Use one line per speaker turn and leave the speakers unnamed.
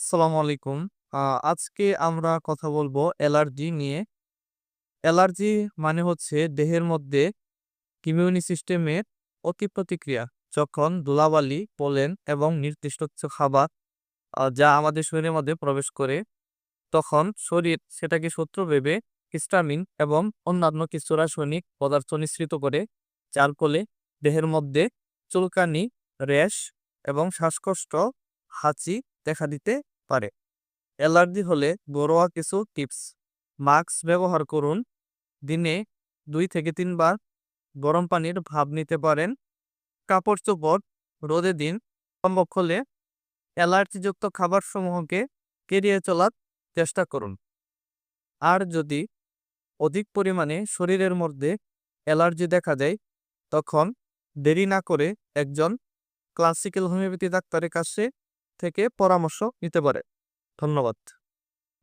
আসসালামু আলাইকুম। আজকে আমরা কথা বলব অ্যালার্জি নিয়ে। অ্যালার্জি মানে হচ্ছে দেহের মধ্যে ইমিউনি সিস্টেমের অতি প্রতিক্রিয়া। যখন ধুলাবালি, পোলেন এবং নির্দিষ্ট কিছু খাবার যা আমাদের শরীরের মধ্যে প্রবেশ করে, তখন শরীর সেটাকে শত্রু ভেবে হিস্টামিন এবং অন্যান্য কিছু রাসায়নিক পদার্থ নিঃসৃত করে, যার ফলে দেহের মধ্যে চুলকানি, র্যাশ এবং শ্বাসকষ্ট, হাঁচি দেখা দিতে পারে। অ্যালার্জি হলে ঘরোয়া কিছু টিপস: মাস্ক ব্যবহার করুন। দিনে দুই থেকে তিনবার গরম পানির ভাব নিতে পারেন। কাপড়-চোপড় রোদে দিন। সম্ভব হলে অ্যালার্জিযুক্ত খাবারসমূহকে এড়িয়ে চলার চেষ্টা করুন। আর যদি অধিক পরিমাণে শরীরের মধ্যে অ্যালার্জি দেখা দেয়, তখন দেরি না করে একজন ক্লাসিক্যাল হোমিওপ্যাথি ডাক্তারের কাছে থেকে পরামর্শ নিতে পারে ধন্যবাদ।